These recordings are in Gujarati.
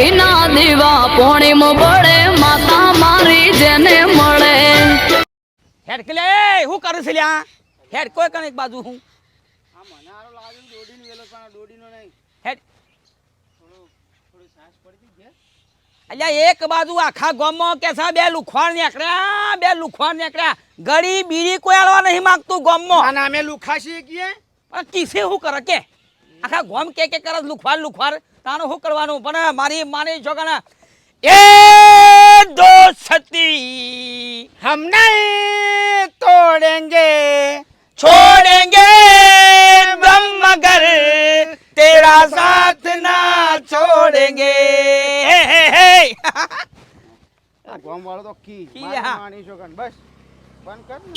ઘીના દીવા પોણીમ બળે માતા મારી જેને મળે. હેડ કે લે હું કરું છું લ્યા? હેડ કોઈ કણ એક બાજુ હું? આ મને આરો લાગ્યું દોડીને વેલો પણ દોડીનો નહીં હેડ. થોડું થોડી સાસ પડી ગઈ અલ્યા એક બાજુ આખા ગામમાં કે છે બે લુખવાડ નીકળ્યા બે લુખવાડ નીકળ્યા. ગળી બીડી કોઈ આલવા નહીં માંગતું ગામમાં. આ નામે લુખાશી કીએ. પણ કિસે કરે કે? આખા ગામ કે કે કરે લુખવાડ લુખવાડ તાનું શું કરવાનું પણ મારી માની છોકરા એ દોસ્તી હમ નહીં તોડેંગે छोड़ेंगे दम मगर तेरा साथ ना छोड़ेंगे हे हे हे આ ગોમ વાળો તો કી કી મારી હા. માની છો કન બસ બંધ કર ને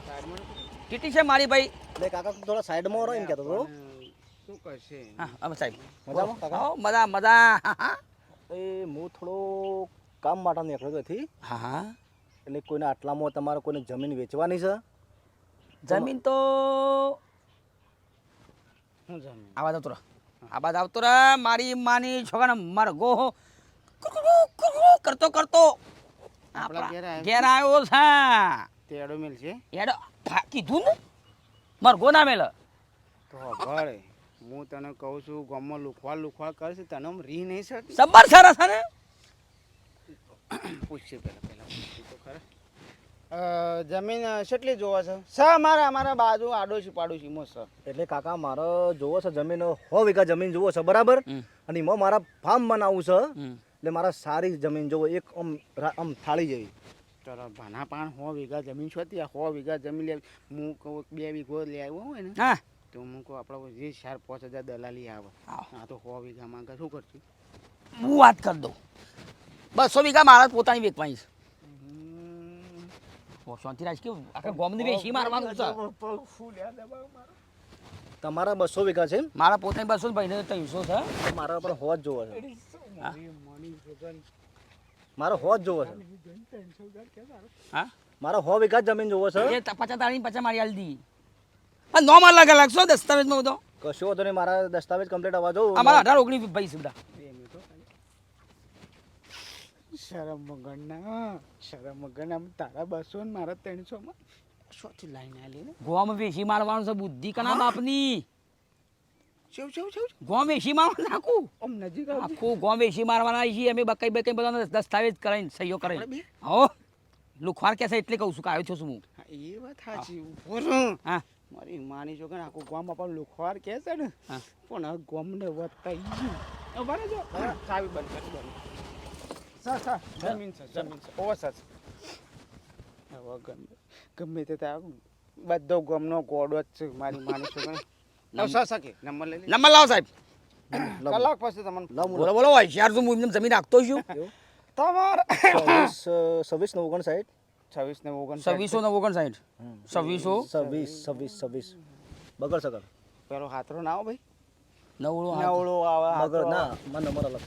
સાઈડમાં કીટી છે મારી ભાઈ બે કાકા થોડા સાઈડમાં રહો એમ કહેતો હતો શું કરશે? હા સાહેબ મજામાં? હો, મજા મજા. એ હું થોડો કામ માટે નીકળ્યો હતી હા હા. એટલે કોઈને આટલામાં તમારે કોઈને જમીન વેચવાની છે? જમીન તો શું જમીન? આવાજ આવતો આવાજ આવતો રહે મારી માની છોકરા મરગો કરતો કરતો. ઘેર આવ્યો? છે. તેડો મિલ છે? એડો કીધું ને? મરગો ના મેલ. તો ભળે હું તને કહું છું ગામમાં લુખવા લુખવા કરશે તને આમ રી નહીં સર સબર સારા હે ને પૂછશે પહેલા પહેલા તો ખરા. જમીન કેટલી જોવા છે? સર મારા અમારા બાજુ આડોશી પાડોશીમાં સર. એટલે કાકા મારો જોવો છે જમીન સો વીઘા જમીન જોવો છે બરાબર? અને એમાં મારા ફાર્મ બનાવવું છે. એટલે મારા સારી જમીન જોવો એક આમ આમ થાળી જેવી. તારા ભાના પાણ હો વીઘા જમીન છો ત્યાં સો વીઘા જમીન લે હું કહું બે વીઘો લઈ આવ્યો હોય ને. હા. તો હું કહું આપણે જે ચાર પાંચ હજાર દલાલી આવે. હા તો સો વીઘા માંગે શું કરશું? હું વાત કરી દઉં. બસો વીઘા મારા પોતાની વેચવાની છે. શાંતિરાજ કેવું? આખા ગોમની વેચી મારવાનું છે? તમારા બસો વીઘા છે મારા પોતાની બસો ભાઈને ત્રણસો છે. તો મારા પર હોજ જોવો છે? મારો હોજ જોવો છે. હા? મારો હો વીઘા જમીન જોવો છે. પચાસ તાળી પચાસ મારી હાલ દી. આ નોમ અલગ અલગ છો દસ્તાવેજમાં બધો? કશો વધો નહીં મારા દસ્તાવેજ કમ્પ્લીટ આવવા દો. અમારા અઢાર ઓગણીસ ભાઈ સુધા. શરમ વગરના શરમ વગરના તારા બસો ને મારા ત્રણસો માં શોથી લાઈન આલી ને. ગોમ વેચી મારવાનું છે બુદ્ધિ કના બાપની. ગોમ વેચી મારવાનું નાખું. આમ નજીક આખું ગોમ વેચી મારવાના છીએ અમે બકાઈ બકાઈ બધાનો દસ્તાવેજ કરાવીને સહીઓ કરાવીને હો લુખવાર કે છે એટલે કહું છું કે આવ્યો છું હું. એ વાત સાચી હા. મારી માની છો કે આખું ગામ આપણને લુખવાર કહે છે ને પણ આ ગામને વતાઈ ગયું ઊભા રહેજો ચાવી બંધ કરી બંધ. સર સર જમીન સર જમીન સર ઓ સર હવે ગમે ગમે તે ત્યાં બધો ગમનો ગોડો જ છે મારી માની છો કે. હવે સર સકે નંબર લઈ નંબર લાવો સાહેબ. કલાક પછી તમને બોલો બોલો હોશિયાર છું હું એમને જમીન રાખતો છું. તમાર છવ્વીસ નવ ઓગણસાઠ. છવ્વીસ ને ઓગણ છવ્વીસો ને ઓગણસાઠ. છવ્વીસો? છવ્વીસ છવ્વીસ છવ્વીસ. બગડ સગડ. પેલો હાથરો ના ભાઈ? નવળો નવળો આવે બગડ ના મને નંબર અલગ.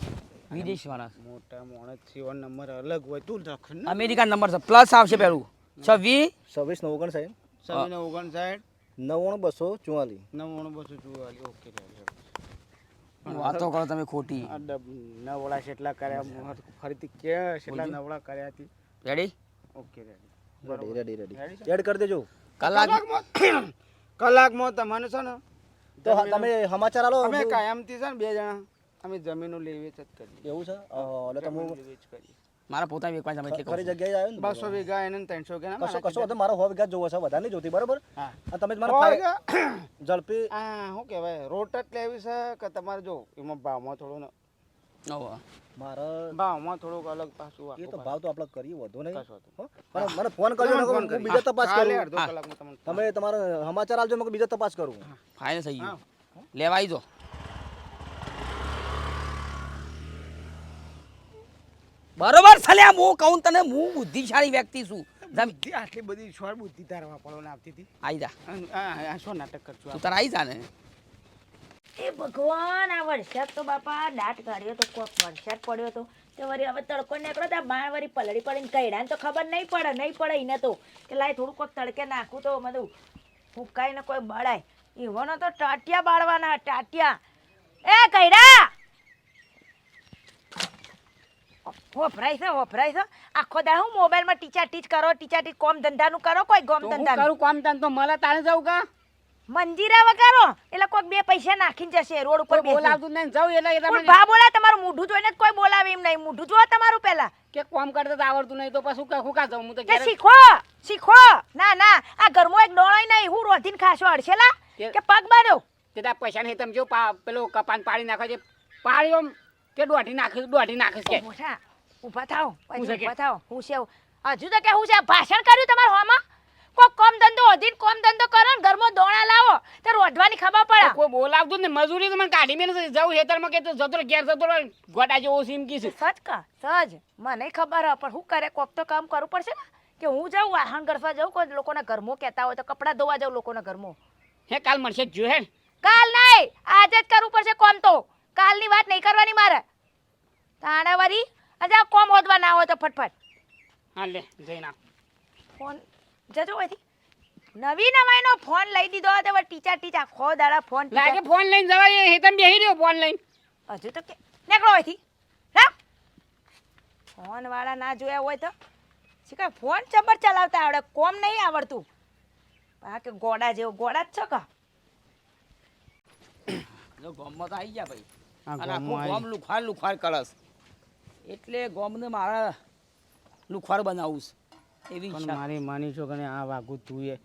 વિદેશ વાળા મોટા માણસ થયો નંબર અલગ હોય તું રાખ અમેરિકા નંબર છે. પ્લસ આવશે પેલું. છવ્વીસ? છવ્વીસ ને ઓગણસાઠ. છવ્વીસ ને ઓગણસાઠ. નવ્વાણું બસો ચુવાલીસ. નવ્વાણું બસો ચુવાલીસ ઓકે વાતો કરો તમે ખોટી. નવડા કેટલા કર્યા ફરીથી કે કેટલા નવડા કર્યા હતી. Ready okay ready ready ready ready add કરી દેજો. કલાક કલાકમાં કલાકમાં તમને છે ને તો તમે સમાચાર આલો અમે કાયમથી છે ને બે જણા અમે જમીનો લે વેચ જ કરીએ. એવું છે? એટલે તમે વેચ કરીએ. મારા પોતાની વેચવાની તમે એટલે ખરી જગ્યાએ આવ્યો ને બસો વીઘા એને ત્રણસો વીઘા કશો કશો વાંધો મારો હો વીઘા જોવો છે વધારે નહીં જોતી બરાબર? હા. તમે ફાય- વીઘા ઝડપી આ શું કહેવાય? રોટ જ લેવી છે કે તમારે જો એમાં ભાવમાં થોડો. મારા ભાવમાં થોડુંક અલગ પાછું એ તો ભાવ તો આપણે કરીએ વધુ નહીં. કશો વાંધો હો? પણ મને ફોન કરજો હું બીજા તપાસ કરું. અડધો કલાકમાં તમને તમે તમારા સમાચાર આલજો મેં બીજા તપાસ કરું. ફાઇનલ થઈ ગયું. લેવા આવી જો. બરોબર સલ્યા હું કહું તને હું બુદ્ધિશાળી વ્યક્તિ છું. જમ. બુદ્ધિ આટલી બધી સ્વર બુદ્ધિ તારવા પડો આવતી હતી. આવી જા. આ શું નાટક કરશું તું તારે આવી જા ને. એ ભગવાન આ વરસાદ તો બાપા દાટ કાઢ્યો તો કોક વરસાદ પડ્યો તો. તે વળી હવે તડકો નીકળ્યો તો બાણ વળી પલળી પડીને કઈડાને તો ખબર નહીં પડે નહીં પડે એને તો. કે લાય થોડું કોક તડકે નાખું તો બધું ફૂંકાઈને કોઈ બળાય. એવોનો તો ટાટિયા બાળવાના ટાટિયા. એ કઈડા વપરાય છે વપરાય છે. આખો દાડો હું મોબાઈલમાં ટીચા ટીચ કરો ટીચા ટીચ કોમ ધંધાનું કરો કોઈ ગોમ ધંધા કરું કોમ ધંધો? મળે તારે જવું કા? મંજીરા વગારો એટલે કોઈક બે પૈસા નાખીને જશે રોડ ઉપર બોલાવતું નહીં જવું એટલે એટલે ભા બોલા તમારું મોઢું જોઈને જ કોઈ બોલાવે એમ નહીં. મોઢું જોવો તમારું પહેલા. કે કોમ કરતા આવડતું નહીં તો પછી કા- કા જાઉં? હું તો કે શીખો શીખો. ના ના આ ઘરમાં એક ડોળાય નહીં હું રોધીને ખાશો અડશેલા કે- પગ બાંધ્યો તે તા પૈસા નહીં તમે જો પેલું કપાન પાડી નાખો છે. પાડી આમ કે દોઢી નાખીશ દોઢી નાખીશ છે મોટા ઊભા થાઓ હું કે? ઊભા થાઓ હું છે હજુ તો કે હું છે ભાષણ કર્યું તમારા હોમાં કોઈ કોમ ધંધો અધીન કોમ ધંધો કરો ને ઘરમાં દોણા લાવો તો રોધવાની ખબર પડે. કોઈ બોલાવતું ને મજૂરી તો મને કાઢી મેલે જવું હેતરમાં કે તો જતો ઘેર જતો ગોટા જેવો સીમ કી છે. સજ કા? સજ. મને ખબર હ પણ શું કરે? કોક તો કામ કરવું પડશે ને કે હું જાઉં વાહન ગરફા જાઉં કોઈ લોકોના ઘરમાં કહેતા હોય તો કપડાં ધોવા જાઉં લોકોના ઘરમાં. હે કાલ મળશે જ હે કાલ નહીં આજે જ કરવું પડશે કોમ તો. કાલની વાત નહીં કરવાની મારે. તાણાવારી વરી કોમ હોદવા ના હોય તો ફટફટ. હા લે જઈ ના ફોન જજો અહીંથી. નવી નવાઈનો ફોન લઈ દીધો હતો હવે ટીચા ટીચા ખો દાડા ફોન લાગે ફોન લઈને જવાય એ હેતમ બેહી રહ્યો ફોન લઈને. હજુ તો કે નીકળો અહીંથી. હા ફોન વાળા ના જોયા હોય તો. શીખા ફોન ચબર ચલાવતા આવડે કોમ નહીં આવડતું. આ કે ગોડા જેવો ગોડા જ છો કા? જો ગોમમાં તો આવી ગયા ભાઈ. અને આખું ગોમ લુખાર લુખાર કરસ એટલે ગોમને મારા લુખાર બનાવું છે. એવી પણ મારી માની છો કે આ વાગું તું એ.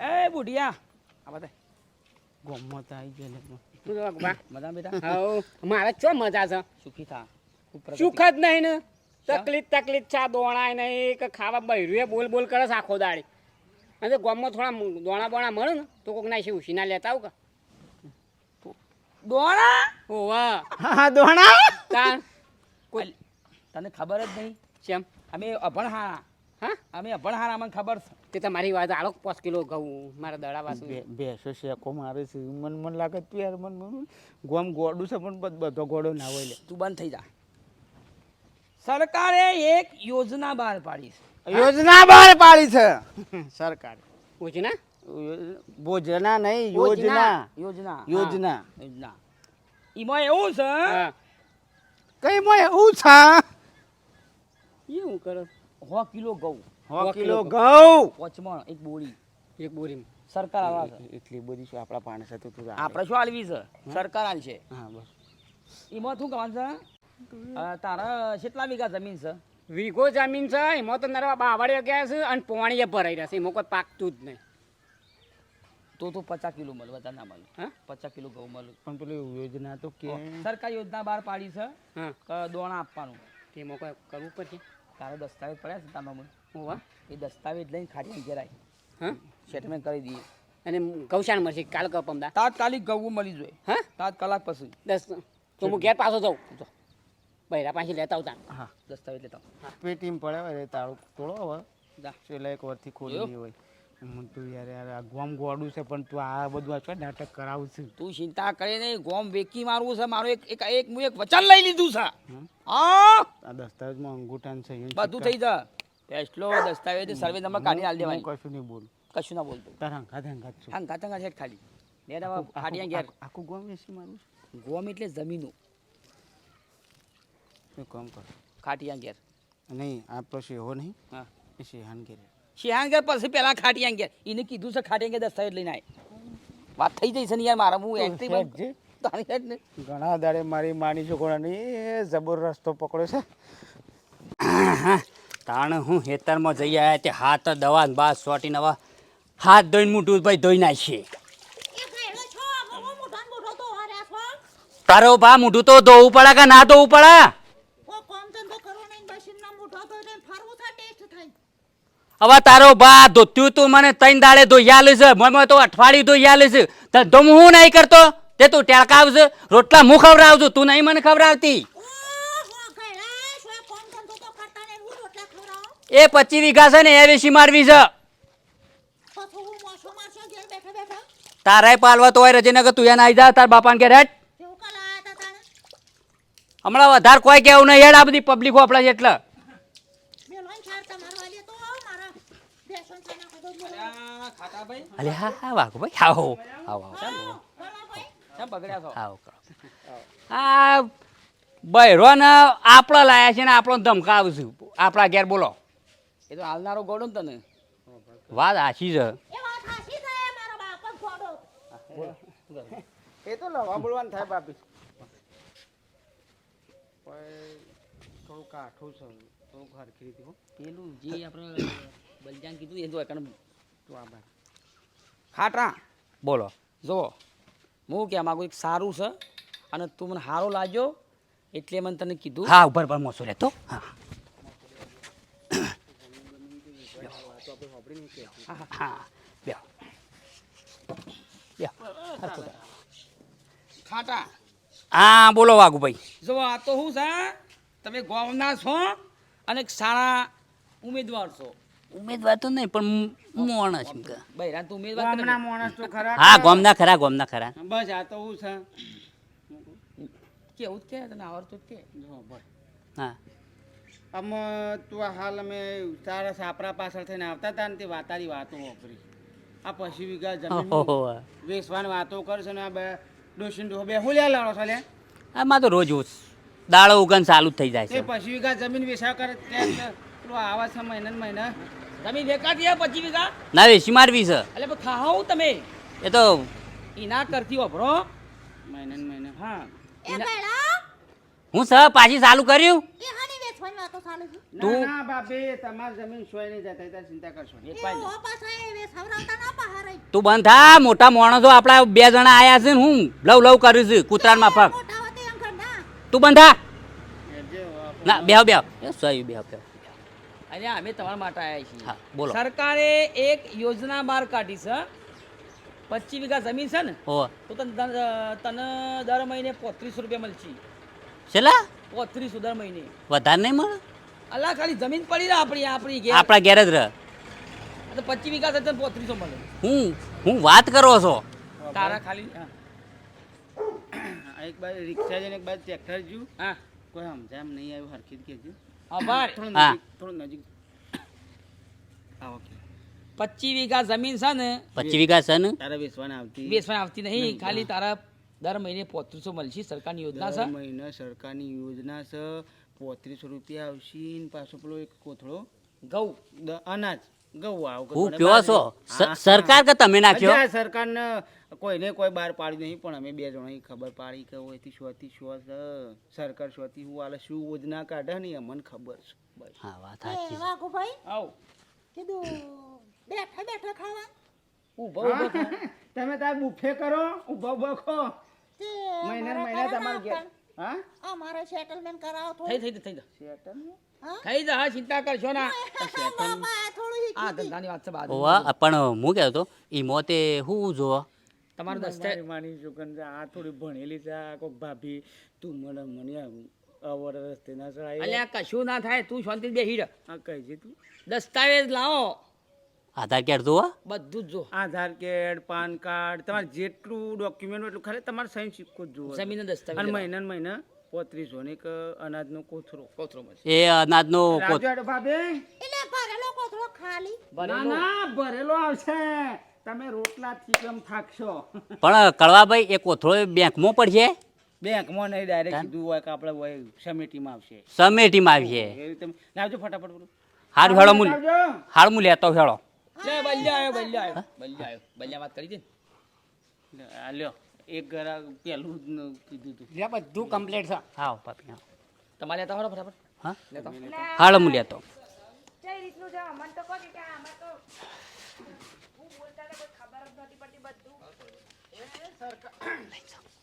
એ બુઢિયા આ બધા. ગોમમાં આવી ગયો મજા બેટા. હાઉ મારે ચો મજા છે. સુખી થા. સુખ જ નહીં ને. તકલીફ તકલીફ ચા દોણાય નહીં કે ખાવા બૈરું બોલ બોલ કરે આખો દાડી. અને ગામમાં થોડા દોણા બોણા મળે ને તો કોક ના છે ઉછીના લેતા આવું કે? દોણા? ઓવા હા દોણા? કોઈ તને ખબર જ નહીં? કેમ અમે અભણ હારા હા? અમે અભણ હારા મને ખબર છે. તે તમારી વાત આલો પાંચ કિલો ઘઉં મારા દડા વાસું ભેંસો શેકો મારે છે. મન મન લાગે તું યાર મન મન ગોમ ગોડું છે પણ બધો ગોડો ના હોય લે. તું બંધ થઈ જા. સરકારે એક યોજના બહાર પાડી છે. યોજના બહાર પાડી છે. સરકારે. યોજના? ભોજના નહીં યોજના. યોજના. યોજના. યોજના. એમાં એવું છે? કઈ માં એવું છે? એવું કરો? સો કિલો ઘઉં. સો કિલો ઘઉં. પચમણ એક બોરી. એક બોરી. સરકાર આવા એટલી બધી શું આપણા પાણી છે તું તું આપણે શું આલવી છે? સરકાર આલ છે. હા બસ. એમાં શું કહેવાનું છે? તારા કેટલા વીઘા જમીન છે? વીઘો જમીન છે એમાં તો નરવા બાવળીઓ ગયા છે અને પોણીએ ભરાઈ છે. એમાં કોઈ પાકતું જ નહીં. તો તો પચાસ કિલો મળે બધા ના મળે. હા? પચાસ કિલો ઘઉં મળે. પણ પેલી યોજના તો કે સરકાર યોજના બહાર પાડી છે હા. દોણા આપવાનું. તેમાં કોઈ કરવું પડશે? તારા દસ્તાવેજ પડ્યા છે તારા મને ઓવા એ દસ્તાવેજ લઈને ખાટી ઘેરાય. હા? સેટલમેન્ટ કરી દઈએ. અને ગૌશાળ મળશે કાલ કપમદા તાત્કાલિક ગવું મળી જોઈએ. હા? સાત કલાક પછી. દસ તો હું ઘેર પાછો જાઉં. જો. બૈરા પાછી લેતા આવતા. હા દસ્તાવેજ લેતા આવો. પેટીમ પડે હોય તાળું તોડો હવે. જા. છેલ્લા એક વર્ષથી ખોલી હોય. હું તું યાર યાર આ ગોમ ગોડું છે પણ તું આ બધું આ શું નાટક કરાવું છું. તું ચિંતા કરે નહીં ગોમ વેકી મારવું છે મારું એક એક એક હું એક વચન લઈ લીધું છે. હા? આ દસ્તાવેજમાં અંગૂઠાન છે બધું થઈ જા પેસ્ટલો દસ્તાવેજ સર્વે નંબર કાઢી આલ દેવાય. કશું નહીં બોલું. કશું ના બોલતો. તારા હંગાત હંગાત છું. હા ગાતા ગાતા ખાલી. બે દવા ખાડિયા ગયા આખું- ગોમ વેસી મારું ગોમ એટલે જમીનો. છું કામ કર? ખાટિયા ઘેર નહીં આ પછી એવો નહીં. હા. એ સિંહાન ઘેર. શિહાન ઘેર પછી પેલા ખાટી આંગ્યા એને કીધું છે ખાટી ઘેર દસ્તાવેજ લઈને આય. વાત થઈ જઈ છે ને યાર મારા હું એન્ટ્રી હેડ જે. તારી હેડ ને ઘણા દાડે મારી માની છોકરાની એ જબર રસ્તો પકડ્યો છે. તાણ હું હેતરમાં જઈ આવ્યા તે હાથ દવા બા સોટી નવા હાથ ધોઈને મૂઠું ભાઈ ધોઈ નાખીએ. તારો બા મોઢું તો ધોવું પડે કે ના ધોવું પડે? હવે તારો બા ધોત્યું તું મને ત્રણ દાડે ધોઈ છે મને તો અઠવાડિયું ધોઈ આલે છે. તો હું નહીં કરતો? તે તું ટેળકાવશે રોટલા હું આવજો તું નહીં મને ખવડાવતી. એ પચી વીઘા છે ને, એ વેસી મારવી છે. તારાય પાલવા તો હોય રજનગર, તું એને આવી જા, તાર બાપાને કે રેટ હમણાં વધારે કોઈ કેવું નહીં, હેડ આ બધી પબ્લિકો આપણા છે એટલે અલે હા હા વાઘો ભાઈ. આવો આવો આવો કેમ બગડ્યા છો? આવો કરો. આ બૈરો ને આપણે લાયા છે ને આપણો ધમકાવશું આપણા ઘેર બોલો. એ તો હાલનારો ગોડો ને તને. વાત આછી છે. એ વાત હાચી છે મારો બાપ જ ખોડો એ તો લવા બોલવાનું થાય બાપી. પણ થોડું કાઠું છે થોડુંક હરખી રીતે પેલું જે આપણે બલજાન કીધું એ તો એકણ આ ખાટા બોલો. જુઓ. હું કહેવા માગું એક સારું છે અને તું મને સારો લાગ્યો એટલે મને તને કીધું. હા ઉપર પર મોસો રહેતો હા. હા, બેહો. ખાટા હા બોલો વાઘુભાઈ. જો આ તો શું છે તમે ગામના છો અને સારા ઉમેદવાર છો. ઉમેદવાર તો નહીં પણ મોણસ એમ કે. બૈરા તું ઉમેદવાર ગામના. માણસ તો ખરા. હા ગોમના ખરા ગોમના ખરા. બસ આ તો હું છે. કેવું જ કે તને આવડતું જ કે? જો ભાઈ હા. આમ તું આ હાલ અમે તારા સાપરા પાછળ થઈને આવતા હતા ને તે વાતારી વાતો વાપરી. આ પશુ વીઘા જમીન ઓહો. વેચવાની વાતો કરશે ને આ બે ડોસીન ડોહો બે હુલ્યા લાડો છે લે. આમાં તો રોજ રોજ દાળો ઉગન ચાલુ જ થઈ જાય છે છે. પશુ વીઘા જમીન વેસા કરે ત્યાં પેલો આવા છે મહિના ને મહિના. જમીન વેકાતી હે પચી વીઘા ના વેચી મારવી છે. એટલે ખાઓ તમે? એ તો એના કરતી વાપરો મહિના ને મહિના. હા. હું સર પાછી ચાલુ કર્યું? છે. ના બાપી જમીન સોય નહીં જતા તાર ચિંતા કરશો એક પાઈ ઓ પાછા એ વેચવરાવતા ના બહાર તું બંધ થા મોટા માણસો આપણા બે જણા આયા છે ને હું લવ લવ કર્યું છે કૂતરાન. તું બંધ થા. ના બેહો બેહો. એ સહી બેહો બેહો. અને અમે તમારા માટે આવ્યા છીએ. હા બોલો. સરકારે એક યોજના બહાર કાઢી છે. પચીસ વીઘા જમીન છે ને તો તને તને દર મહિને પોત્રીસો રૂપિયા મળશે. છેલ્લા? પોત્રીસો દર મહિને. વધારે નહીં મળે? અલા ખાલી જમીન પડી રહે આપણી આપણી ઘેર. આપણા ઘેર જ રહે. તો પચીસ વીઘા થશે તને પોત્રીસો મળે. હું હું વાત કરો છો? તારા ખાલી હા. એક બાજુ રિક્ષા જઈને એક બાજુ ટ્રેક્ટર જ્યું. હા. કોઈ સમજાય એમ નહીં આવ્યું હરખી જ કહેજો. આભાર હા. થોડું નજીક. પચીસ વીઘા જમીન છે ને પચીસ વીઘા છે ને? તારા વેચવાના આવતી. વેચવાની આવતી નહીં. ખાલી તારા દર મહિને પોત્રીસો મળશે સરકારની યોજના દર છે મહિને સરકારની યોજના છે. પોત્રીસો રૂપિયા આવશે ને પાછો પેલો એક કોથળો. ઘઉં. અનાજ. ઘઉં આવું હું કયો છો? સરકાર કે તમે નાખ્યો? સરકારને કોઈને કોઈ બહાર પાડી નહીં પણ અમે બે જણા ખબર પાડી કે ઓયથી શોથી શો સરકાર શોથી હું આલે શું યોજના કાઢે ને અમને ખબર છે. બસ. હા વાત સાચી છે. વાઘુભાઈ આવ. કીધું બેઠા બેઠા ખાવા. ઊભો ઊભો તમે તાર બુફે કરો ઊભો ઊભો ખો. મહિના મહિના તમારે. હા? અમારે સેટલમેન્ટ કરાવો થઈ થઈ થઈ જા. સેટલ થઈ જા હા ચિંતા કરશો ના. આ ધંધાની વાત છે બાદ ઓવા પણ હું કહેતો હતો ઈ મોતે હું જો તમારું દસ્તાવેજ માની છે આ થોડી ભણેલી છે આ કોક ભાભી. તું મને મને અવર રસ્તે ના ચડાય અલ્યા કશું ના થાય તું શાંતિ બેહી રહે આ કહી છે તું. દસ્તાવેજ લાવો. આધાર કાર્ડ જો બધું જ જો. આધાર કાર્ડ પાન કાર્ડ તમારે જેટલું ડોક્યુમેન્ટ એટલું ખાલી તમારે સહી સિક્કો જ જોવો જમીન દસ્તાવેજ અને મહિના ને મહિના પોત્રીસો ને એક અનાજનો કોથળો કોથળો એ અનાજનો રાજુ કોથ- એટલે ભરેલો કોથળો ખાલી. ના ભરેલો. ના ભરેલો આવશે. તમે રોટલા ચીકમ થાકશો. પણ કળવાભાઈ એ કોથળો બેંકમાં પડશે? બેંકમાં નહીં ડાયરેક્ટ સીધું હોય કે આપણે હોય સમિટીમાં આવશે. સમેટીમાં આવીએ એ રીતે લાવજો ફટાફટ હાર ભેળો હેળો મુલ. હારું મુલ લેતો હેળો. લે બલ્યા આવ્યો બલ્યા આવ્યો બલ્યા આવ્યો બલ્યા વાત કરી આ લ્યો. એક ઘરા પેલું કીધું હતું તું બધું કમ્પ્લીટ છે. હા પાપી હા. તમારે લેતા હો બરાબર હા? લેતા હાલો મુલ લેતો. કઈ રીતનું છે અમને તો કોઈ કે આમાં તો હું બોલતા કોઈ ખબર જ નથી પડતી બધું.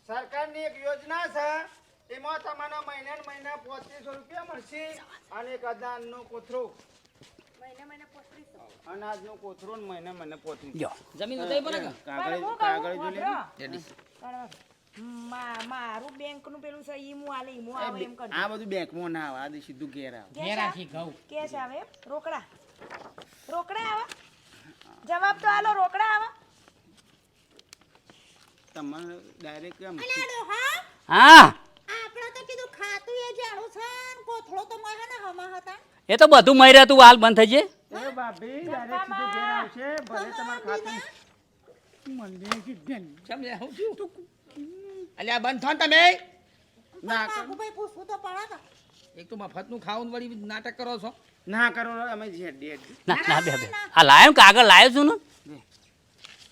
સરકારની એક યોજના છે. એમાં તમને મહિને મહિને પોત્રીસો રૂપિયા મળશે અને એક અનાજનો કોથળો મહિને મહિને પોત્રીસો. અનાજનો કોથળો મહિને મહિને પોત્રીસો. જમીન કાગળ કાગળ જોઈ. પણ મા- મારું બેંકનું પેલું છે ઈ હું આલે ઈ હું આવે એમ કરજો. આ બધું બેંકમાં ના આવે આ તો સીધું ઘેર આવે. ઘેર રાખી ઘઉં. કેશ આવે રોકડા. રોકડા આવે? જવાબ તો આલો રોકડા આવે? તમારે ડાયરેક્ટ એમ હા? હા. આપણે તો કીધું ખાતું એ જાણું છે ને કોથળો તો ને હમા હતા. એ તો બધું મરી તું હાલ બંધ થઈ જાય એ ભાભી ડાયરેક્ટ સીધું ઘેર આવશે ભલે તમારે ખાતું મને કીધું સમજ્યા હું છું? અલ્યા બંધ થો ને તમે? ના કરો. ભાઈ પૂછવું તો. પડે એક તો મફતનું ખાવું વળી નાટક કરો છો. ના કરો અમે જે ના ના બે બે. આ લાયો કાગળ લાયો છું ને?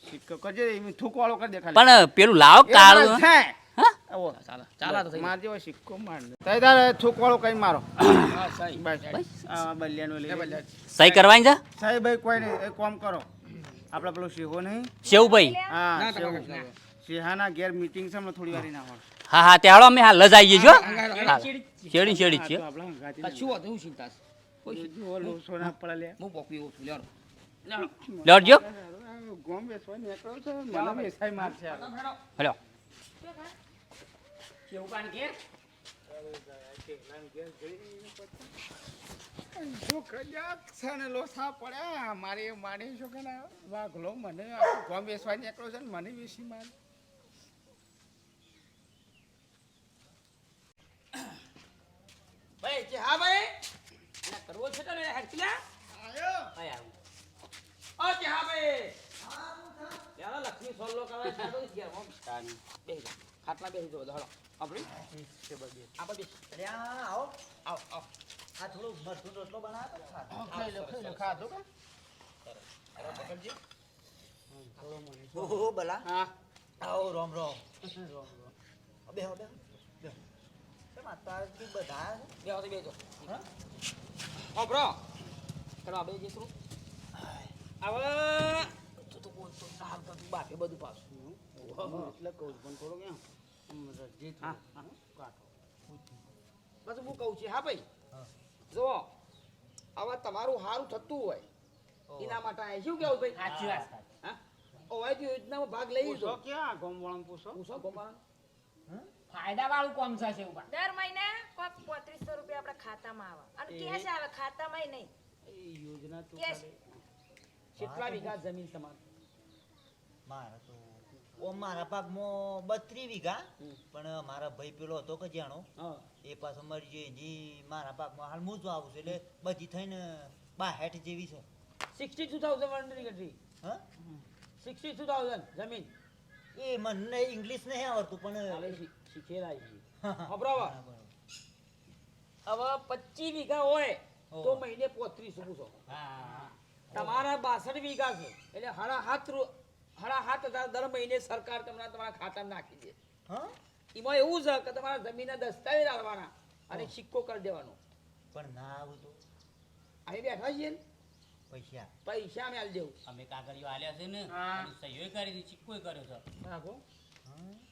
સિક્કો કરજે એમ થૂક વાળો કરી દે પણ પેલું લાવો કાળું છે. ચાલો ચાલો તો થઈ માર સિક્કો માર દે તઈ તારે થૂક વાળો કઈ મારો સહી બસ. આ સહી કરવાની છે? સાહેબ ભાઈ કોઈ નહીં કામ કરો. આપણે પેલો સિંહો નહીં? શેવભાઈ? હા ના, સેવ. ના, ના. સિંહાના ઘેર મીટિંગ છે હમણાં થોડી વાર ના હોય. હા હા ત્યાં અમે હાલ જ આવીએ છો. હા, શેડી શેડી છે. કશું હોતું હું ચિંતા છે કોઈ સોના પડે લે. હું પોકવી એવું છું લેવાનો ગોમ બેસવા નીકળો છો? મને બેસાય મારશે આ. હલો. છે ને લોસા પડ્યા. મારે મારી ના વાઘલો મને આખું ગોમ બેસવા નીકળો છે ને મને બેસી માર. ભાઈ કે હા ભાઈ? અને કરવો છે તો હેડ પેલા આયો. આય આવું ઓ કે હા ભાઈ. યાર લક્ષ્મી સોલ્લો કરવા તો ગયા હોમ તાની બેહી જા. ખાટલા બેહી જો ધડો આપણી આપણે બેસી અરે આ આવો. આવ આવ. આ થોડું મરચું રોટલો બનાવો. ખાઈ લો ખાઈ લો ખાધો કે? ઓહો બલા. હા. આવો રોમ રોમ. બેહો બેહો બે કેમ અત્યારથી બધા બેહો તો બેજો હા? બ્રો કરો આ બે જઈશું હવે તું તો બોલતો ના તો તું બાપે બધું પાછું. એટલે કહું પણ થોડો કેમ રજી હા. કાઢો. બસ હું કહું છું હા ભાઈ? જુઓ આવા તમારું સારું થતું હોય એના માટે આ શું કેવું ભાઈ? સાચી વાત હા? ઓય તો યોજનામાં ભાગ લઈ લીધો. ક્યાં? ગોમ વાળાને પૂછો. પૂછો ગોપાલ દર મહિને કોક પોત્રીસો રૂપિયા આપણા ખાતામાં આવે. અને કેશ આવે ખાતામાં નહીં. એ યોજના તું કેટલા વીઘા જમીન તમારી? મારા તો ઓ મારા ભાગમાં બત્રી વીઘા. પણ મારા ભાઈ પેલો હતો કે જાણો હા. એ પાછો મરી ગયો જી મારા પાકમાં હાલ હું જ છું એટલે બધી થઈને બાહેઠ જેવી છે. Sixty two thousand one country હા? સિક્સટી ટુ થાઉઝન્ડ જમીન. એ મને ઇંગ્લિશ નહીં આવડતું પણ શીખેલા છે બરાબર. હવે પચીસ વીઘા હોય તો મહિને પોત્રીસ પૂછો? તમારા બાસઠ વીઘા છે એટલે હળા હાથ હાડા હાથ હજાર દર મહિને સરકાર તમને તમારા ખાતામાં નાખી દે. હા? એમાં એવું છે કે તમારા જમીનના દસ્તાવેજ આવવાના અને સિક્કો કરી દેવાનો. પણ ના આવું તો. અહીં બેઠા છીએ ને. પૈસા. પૈસા અમે આલી દેવું. અમે કાગળિયો આલ્યા છે ને સહીઓ કરી દીધી સિક્કો કર્યો છે. રાખો.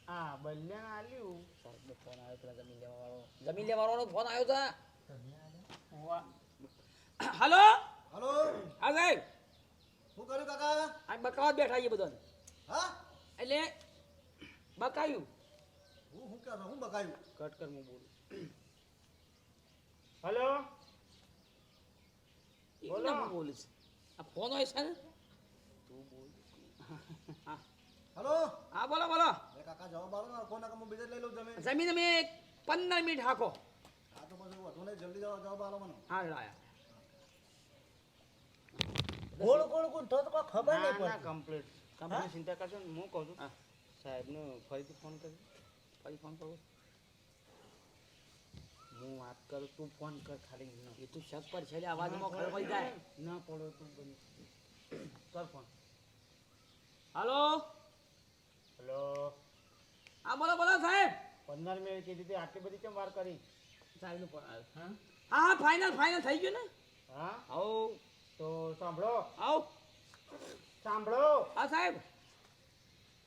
હા બલ્યા આલ્યું. સાહેબનો ફોન આવ્યો પેલા જમીન લેવા વાળો જમીન લેવા વાળાનો ફોન આવ્યો છે. હલો? હલો? હા સાહેબ. શું કર્યું કાકા? આ બકાવા બેઠા છીએ બધાને. હા? એટલે બકાયું. હું હું કે હું બગાયું કટ કર હું બોલું. હેલો? બોલો. હું બોલીશ? આ ફોન હોય છે ને? હેલો? હા બોલો બોલો. એ કાકા જવાબ આવો ને ફોન કામ બીજે લઈ લઉં તમે જમીન અમે પંદર મિનિટ હાકો. આ તો પછી વધુ નહીં જલ્દી જવાબ જવાબ આવો મને. હા લાયા ગોળ ગોળ ગોળ તો તો કોઈ ખબર ના નહીં ના પડતી. કમ્પ્લીટ તમે ચિંતા કરશો હું કહું છું. સાહેબને ફરીથી ફોન કરી ફરી ફોન કરું. હું વાત કરું તું ફોન કર ખાલી. એ તું શક પર છે અવાજમાં ખબર પડી. જાય. ના પડો તું બંધ કર ફોન હાલો? હલો? હા બોલો બોલો સાહેબ. પંદર મિનિટ કીધી હતી આટલી બધી કેમ વાર કરી? સાહેબનો હા. હા હા ફાઇનલ ફાઇનલ થઈ ગયું ને? હા? આવો. તો સાંભળો. આવો. સાંભળો. હા સાહેબ.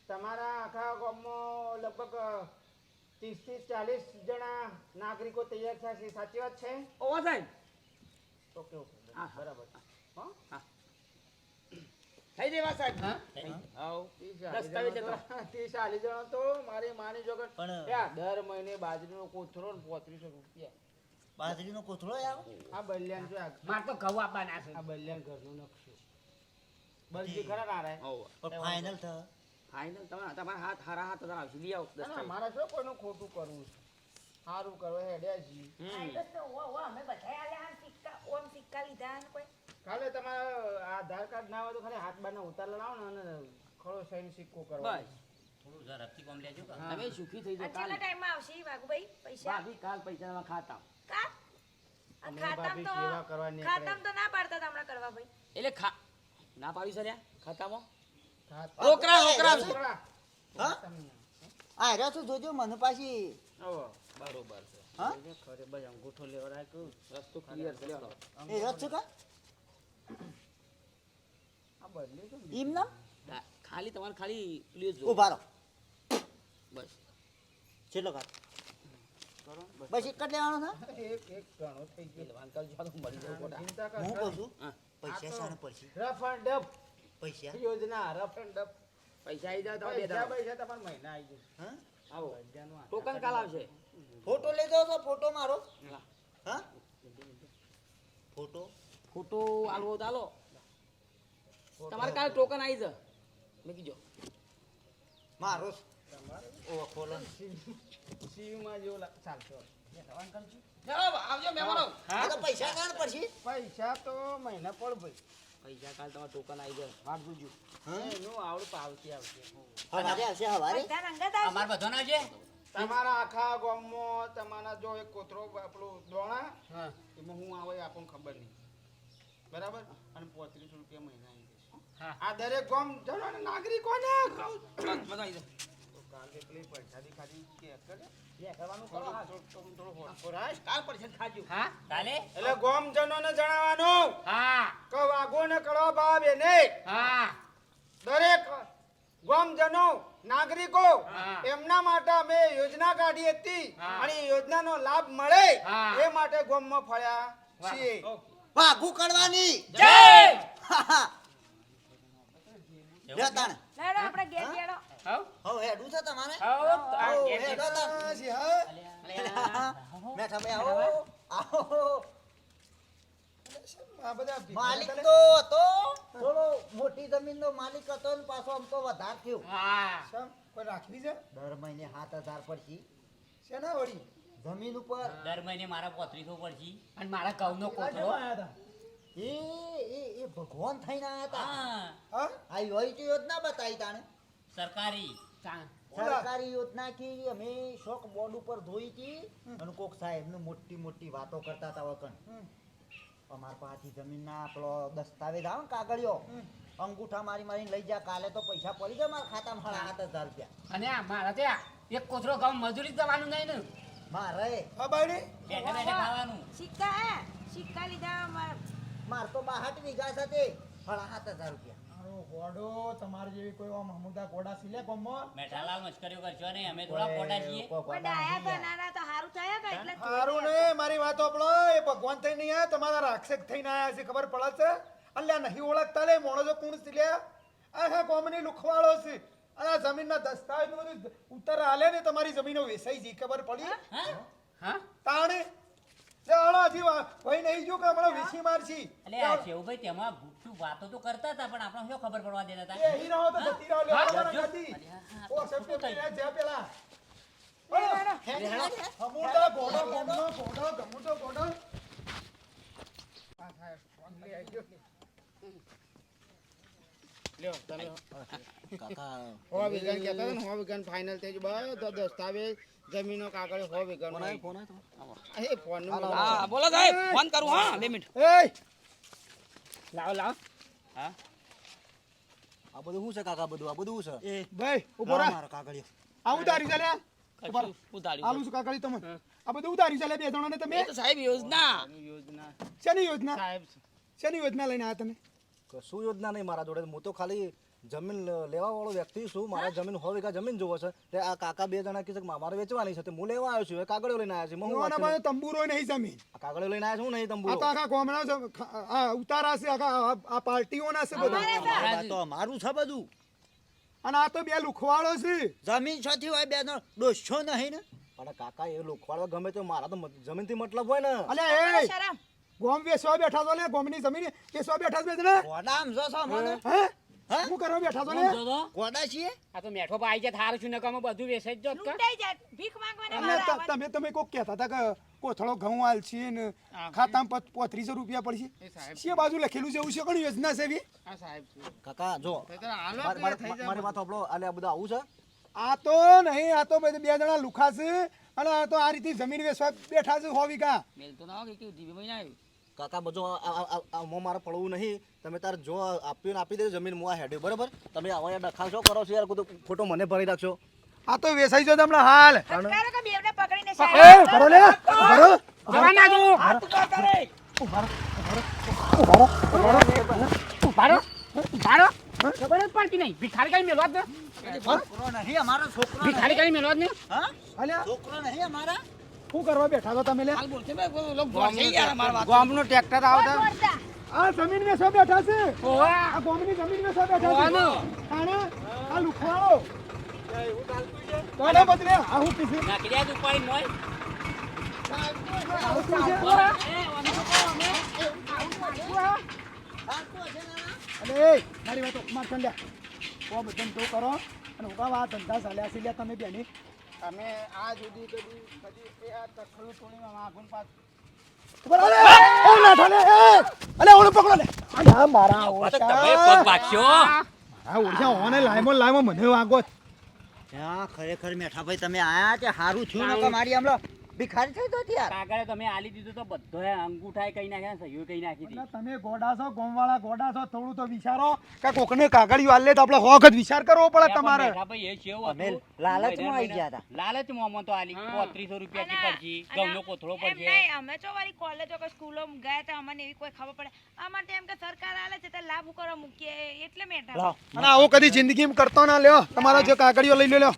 તમારા આખા ગામમાં લગભગ ત્રીસથી ચાલીસ જણા નાગરિકો તૈયાર થયા છે સાચી વાત છે ઓવા સાહેબ ઓકે ઓકે હા, બરાબર. હો? થઈ દેવા સાહેબ? આવો. ત્રીસ ચાલીસ જણા તો. મારી માની જોગર પણ- દર મહિને બાજરીનો કોથળો ને પોત્રીસો રૂપિયા. બાજરીનો કોથળો આ બલ્યાન જો તો ઘઉં આપવાના છે. આ બલ્યાન ઘરનો નકશો. બલજી ખરા નારાય પણ ફાઇનલ થ. ફાઇનલ તમારા તમારા હાથ હારા હાથ હજાર આવશે. લઈ આવો ના, દસ્તાવેજ મારે શું કોઈનું ખોટું કરવું છે? સારું કરો હેડ્યા છીએ હમ. આ તો ઓ ઓ અમે બધા આલ્યા આમ સિક્કા ઓમ સિક્કા લીધા ને કોઈ. ખાલી તમારા આધાર કાર્ડ ના હોય તો ખાલી હાથ બારના ઉતાર લાવો ને અને ખરો સહીન સિક્કો કરો બસ. થોડું ઝડપથી કોમ લેજો કે તમે સુખી થઈ આ જાઓ કાલે. ટાઈમમાં આવશે ઈ વાઘુભાઈ? પૈસા? ભાભી કાલ પૈસા તમારા ખાતા. કા? આ ખાતામ તો ખાતામ તો ના પાડતા હતા હમણાં કરવા ભાઈ. એટલે ખા ના પાડી સર્યા ખાતામાં? રોકડા રોકડા હા? આ રહ્યા છું જોજો મને પાછી. બરોબર છે. હા? ખરે ભાઈ અંગૂઠો લેવા રાખ્યો. રસ્તો ક્લિયર છે. એ રસ્તો કા? આ બદલે તો ઈમ ના? ખાલી તમારે ખાલી પ્લીઝ જો. ઊભા રહો. બસ. છેલ્લો કાઢ બસ એક જ લેવાનો છે? એક એક ગણો થઈ ગયો. પેલવાન જો મરી જાવ ખોટા. હું કહું છું? પૈસા શાને પડશે. રફ એન્ડ ડફ પૈસા? યોજના? રફ એન્ડ ડફ પૈસા આવી જાય તો બે પૈસા. પૈસા તમારા મહિના આવી જશે. હા? આવો. ટોકન કાલ આવશે. ફોટો લેજો તો ફોટો મારો. હા. ફોટો? ફોટો આલવો તો આલો. તમારે કાલે ટોકન આવી જ. મેં કીધો. મારો ઓ ખોલો. સીવમાં જેવો ચાલશે. આવજો મહેમાનો. પૈસા કાઢ પડશે પૈસા તો મહિના પડ ભાઈ. પૈસા કાલ તમારે ટોકન આવી જાય વાત જોજો એનું આવડું પાવતી આવશે હવારે આવશે હવારે? અમાર બધો ના છે? તમારા આખા ગામમાં તમારા જો એક કોતરો આપણો દોણા એમાં હું આવે આપણને ખબર નહીં. બરાબર? અને પોત્રીસ રૂપિયા મહિના આવી જશે. આ દરેક ગામ જણાને નાગરિકોને. બધા આવી જાય તો પેલી પૈસાથી ખાલી કે કરે લે કરવાનું કરો હા. થોડું થોડું હોટપોર હાશ. કાલ પડશે ખાજો. કાલે એટલે ગામજનોને જણાવવાનું. હા. કે વાઘો ને કડવા ભાવ એને. હા. દરેક ગામજનો નાગરિકો એમના માટે અમે યોજના કાઢી હતી. અને યોજનાનો લાભ મળે એ માટે ગામમાં ફળ્યા છીએ. વાઘુ કરવાની જય! લે તાણ. ના ના આપણે ગેર જેડો હવ. હવે હેડું છે તમારે હવ આ હેડો તાણ. પછી હા. બેઠા આવો. આવો. આ બધા ભીખા માલિક તો હતો. થોડો મોટી જમીનનો માલિક હતો ને પાછો આમ તો વધાર થયો. હા. કોઈ રાખવી છે? દર મહિને સાત હજાર પડશે. શેના વળી? જમીન ઉપર. દર મહિને મારા પોત્રીસો પડશે. અને મારા ઘઉંનો નો કોથળો. કેમ આયા હતા? એ એ એ ભગવાન થઈને આવ્યા હતા આવી હોય તો યોજના યોજના બતાવી તાણે. સરકારી. સરકારી યોજના કી અમે શોક બોર્ડ ઉપર ધોઈ હતી અને કોક સાહેબ ને મોટી મોટી વાતો કરતા હતા વકન હમ. અમાર પાસેથી જમીનના આપણો દસ્તાવેજ આવે ને કાગળિયો અંગૂઠા મારી મારી લઈ જા કાલે તો પૈસા પડી જાય મારા ખાતામાં સાત હજાર રૂપિયા. અને આ મારા ત્યાં એક કોથરો ગામ મજૂરી જવાનું નહીં ને. મારે? બેઠા બેઠા ખાવાનું. સિક્કા સિક્કા લીધા માર તો બાહાટ વીઘા સાથે. સાડા સાત હજાર રૂપિયા. મારો ઘોડો તમારી જેવી કોઈ આમ હમુદા ઘોડા સિલે ગામમાં? મેઠાલાલ મસ્કરીઓ કરશો નહીં અમે થોડા પોટા છીએ. પણ કોના ડાયા તો નાના તો હારું થયા કે એટલે હારું ને મારી વાત આપણો એ ભગવાન થઈને નહીં આયા તમારા રાક્ષસ થઈને આયા છે ખબર પડે છે? અલ્યા નહીં ઓળખતા લે મોણસો કોણ સિલે આ હે કોમની લુખવાળો છે. અને આ જમીનના દસ્તાવેજ ને બધું ઉત્તર આલે ને તમારી જમીનો વેસાઈ જી ખબર પડી? હા? હા? તાણે? લે હળો હજી ભાઈ નહીં જો કે હમણાં વેચી મારશી? એટલે આ શેવુભાઈ તેમાં શું વાતો તો કરતા હતા પણ આપણે શું ખબર પડવા દેતા એ હતા હી? રહો તો જતી રહો લે હા, હા, ઓ તો સબ શું થયું? પેલા. હમુદા ઘોડો ગમનો ઘોડો ગમુતો ઘોડો. આ થાય, ફોન લઈ આવજો. લ્યો તમે કાકા. હો વિગન કહેતા હતા ને હો વિગન ફાઇનલ થઈ ગયું. બધો દસ્તાવેજ જમીનો કાગળ હો વિગન ફોન બોલો સાહેબ ફોન કરું હા બે મિનિટ. એ લાવો. હા? આ બધું શું છે કાકા બધું? આ બધું શું છે? ભાઈ ઊભો રહે. મારો કાગળિયો. આ ઉતારી છે લે. કશું ઉતાર્યું આલુ શું કાકડી તમે આ બધું ઉતારી દે લે બે જણાને તમે. એ તો સાહેબ યોજના. શેની યોજના? સાહેબ. શેની યોજના લઈને આવ્યા તમે? કશું યોજના નહીં મારા જોડે. હું તો ખાલી જમીન લેવા વાળો વ્યક્તિ છું મારે જમીન હો વીઘા જમીન જોવો છે. તે આ કાકા બે જણા કીધું કે મારે વેચવાની છે. તે હું લેવા આવ્યો છું. એ કાગળો લઈને આવ્યા છે. હું પાસે તંબુરો નહીં જમીન. આ કાગળો લઈને આવ્યા છું. નહીં આ તંબુ તો આખા ગામના છે, આ ઉતારા છે. આખા આ- આ પાર્ટીઓના છે બધા. આ તો મારું છે બધું. અને આ તો બે લુખવાળો છે. જમીન છથી હોય બે નો ડોસો નહીં ને? પણ કાકા એ લુખવાળો ગમે તો મારા તો જમીનથી મતલબ હોય ને. અલ્યા એ ગોમ વેચવા બેઠા તો ને ગોમની જમીન વેચવા બેઠા છે ને કોડામ જો છો મને? હે? હે? શું કરવા બેઠા છો ને? કોડા છીએ? આ તો મેઠો પાઈ જાય થારું છું નકામ બધું વેસાઈ જ જોત લૂંટાઈ જાય ભીખ માંગવાને અને ત-. તમે તમે કોક કહેતા હતા કે કોથળો ઘઉં હાલ છે ને ખાતામાં પોત્રીસો રૂપિયા પડશે. એ સાહેબ. છે બાજુ લખેલું છે એવું છે? કણી યોજના છે ભી આ સાહેબ કાકા જો મારે માથો વાત સાંભળો. આલે આ બધું આવું છે? આ તો નહીં આ તો બે જણા લુખા છે. અને આ તો આ રીતે જમીન વેચવા બેઠા છે હોવી કા મેલ તો ના કે કે જીવે મહિના આવ્યું. કાકા બધું આમાં મારે પડવું નહીં. તમે તાર જો આપ્યું ને આપી દેજો જમીન હું આ હેડ્યું બરાબર? તમે આવા યાર ડખા શું કરો છો યાર બધું ખોટો મને ભરી રાખશો આ તો વેસાઈ જો તમને હાલ. કારો કે બેવને પકડીને એ સાહેબ. ભરો લે. ભરો જવા ના દો ઉભારો ઉભારો ખબર પડતી નહીં. ભિખારી કઈ મેળવા જ ને. છોકરો નહીં અમારો છોકરો ભિખારી કઈ મેળવા જ ને. છોકરો નહીં અમારા? શું કરવા બેઠા છો તમે લે? ગામનું ટ્રેક્ટર આવતા આ જમીન વેચવા બેઠા છે? આ ગામની જમીન વેચવા બેઠા છે? આને આ લુખાડો તને બદલે આ હું પીસી. નાખી દે તું પાણી મોય અરે મારી વાત માર ચાલ્યા ઓ બધન તો કરો. અને ઉગાવા વાત ધંધા ચાલ્યા છે. લ્યા તમે બેની. તમે આ જુદી કદી કદી એ આ તખલું તોડીમાં માગું પાછું. ઉપર અરે ઓ ના થાલે એ અલે ઓને પકડો લે. અલા મારા તો ઓછા તમે પગ ભાગશો આ ઓછા ઓને લાઈમો લાઈમો મને વાગો ત્યાં ખરેખર મેઠા ભાઈ તમે આયા તે સારું થયું? ને કે મારી હમણાં ભિખારી થઈ તો યાર. કાગળે તમે આલી દીધું તો બધો અંગૂઠાએ કઈ નાખ્યા સહીઓ કઈ નાખી દીધી. તમે ગોડા છો ગોમવાળા ગોડા છો થોડું તો વિચારો કે કોકને કાગળિયું આલે તો આપણે સો જ વિચાર કરવો પડે તમારે. ભાઈ એ કેવું અમે હતું? લાલચમાં આવી ગયા હતા. લાલચમાં અમે તો આલી પોત્રીસો રૂપિયા કી અને- પડશે કોથળો નહીં, અમે તો વારી કોલેજો કે સ્કૂલો ગયા તા અમને એવી કોઈ ખબર પડે. અમાર તો એમ કે સરકાર આલે છે તો લાભ કરો મૂકીએ એટલે મેઠા અને આવો કદી જિંદગીમાં કરતો ના લ્યો. તમારા જે કાગળિયો લઈ લ્યો લ્યો.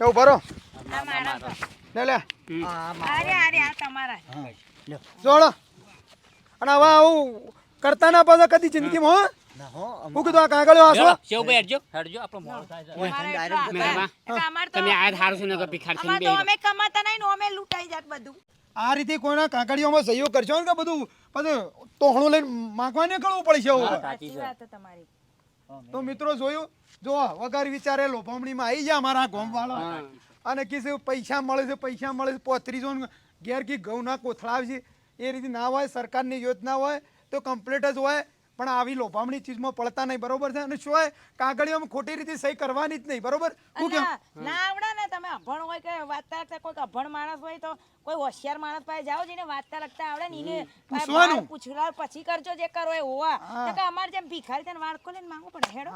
એવું ભરો. લે લે. આ અરે અરે આ તમારા. જોડો. અને હવે આવું કરતા ના પાછા કદી જિંદગીમાં હો? ના હો અમ- હું કીધું આ કાગળિયો ચલો, શેવભાઈ હેડજો. હેડજો આપણો મોડો થાય છે. ઓય, અમારે direct એટલા મેળવા. હતા. એટલે અમારે તો તમે આ સારું છે ને કે ભિખારી તો અમે કમાતા નહીં અમે લૂંટાઈ જાત બધું. આ રીતે કોઈના કાગળિયોમાં સહીઓ કરશો ને કે બધું બધું તોહણું લઈને માગવા કરવું પડશે સાચી વાત તમારી. તો મિત્રો જોયું? જો વગર વિચારે લોભામણીમાં આવી જાય અમારા ગામવાળો. અને કીધું પૈસા મળે છે પૈસા મળે છે પોત્રીસો ઘેર કી ઘઉંના કોથળા આવશે એ રીતે ના હોય સરકારની યોજના હોય તો કમ્પ્લીટ જ હોય પણ આવી લોભામણી ચીજમાં પડતા નહીં બરોબર છે? અને શું હોય કાગળિયોમાં ખોટી રીતે સહી કરવાની જ નહીં બરોબર? હું કેમ? ના આવડે ને તમે અભણ હોય કે વાતતા લખતા કોઈ અભણ માણસ હોય તો કોઈ હોશિયાર માણસ પાસે જાઓ જેને વાંચતા લખતા આવડે ને એને. બાર પછી કરજો જે કરો એ હોવા. તો કે અમાર જેમ ભિખારી થઈને વાળકો લઈને માંગવું પડે હેડો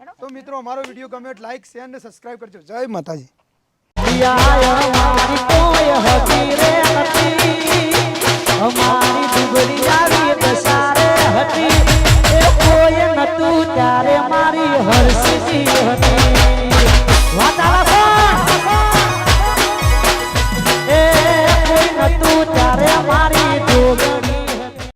હેડો. તો મિત્રો અમારો વીડિયો ગમે લાઈક શેર અને સબસ્ક્રાઇબ કરજો. જય માતાજી. ત્યારે મારી હર્ષિતી હતી વાતાવરણ